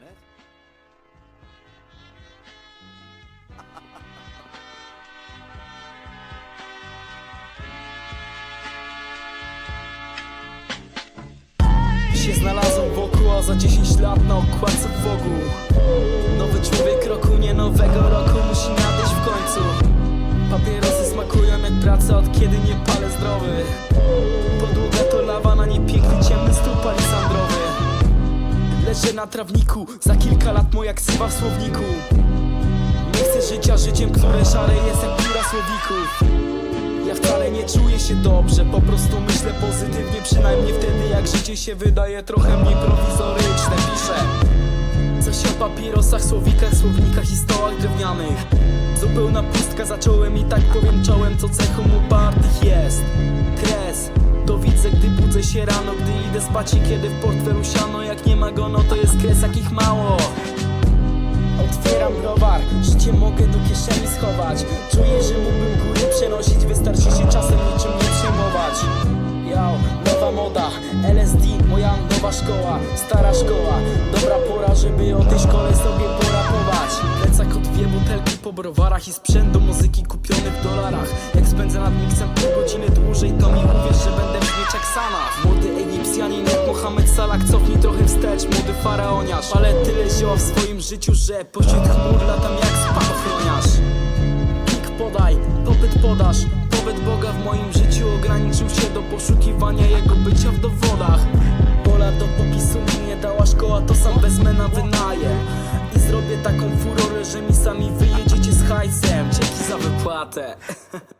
minute. się znalazłem wokół, a za 10 lat na okładce w ogół Nowy człowiek roku, nie nowego roku, musi nadejść w końcu. Papierosy smakują jak praca, od kiedy nie palę zdrowych. Leżę na trawniku, za kilka lat moja ksywa w słowniku. Nie chcę życia życiem, które szare jest jak pióra słowików. Ja wcale nie czuję się dobrze, po prostu myślę pozytywnie Przynajmniej wtedy jak życie się wydaje trochę mniej prowizoryczne. Piszę Coś o papierosach, słowikach, słownikach i stołach drewnianych. Zupełna pustka zacząłem i tak powiem czołem Co cechą upartych jest Kres. To widzę, gdy budzę się rano idę spać i kiedy w portfelu siano Jak nie ma go, no to jest kres jakich mało. Otwieram browar, życie mogę do kieszeni schować. Czuję, że mógłbym góry przenosić Wystarczy się czasem niczym nie przejmować. Yo, nowa moda, LSD, moja nowa szkoła Stara szkoła, dobra pora, żeby o tej szkole sobie porapować. Plecak od dwie butelki po browarach I sprzęt do muzyki kupiony w dolarach. Jak spędzę nad miksem pół godziny dłużej To mi uwierz, że będę brzmieć jak Sanach Młody Egipcjanin jak Mohamed Salah Cofnij trochę wstecz, młody faraoniarz. Ale tyle zioła w swoim życiu, że pośród chmur latam jak spadochroniarz. Klik podaj, popyt podaż Pobyt Boga w moim życiu ograniczył się do poszukiwania jego bycia w dowodach. Pola do popisu mi nie dała szkoła, to sam wezmę na wynajem. I zrobię taką furorę, że mi sami wyjedziecie z hajsem. Dzięki za wypłatę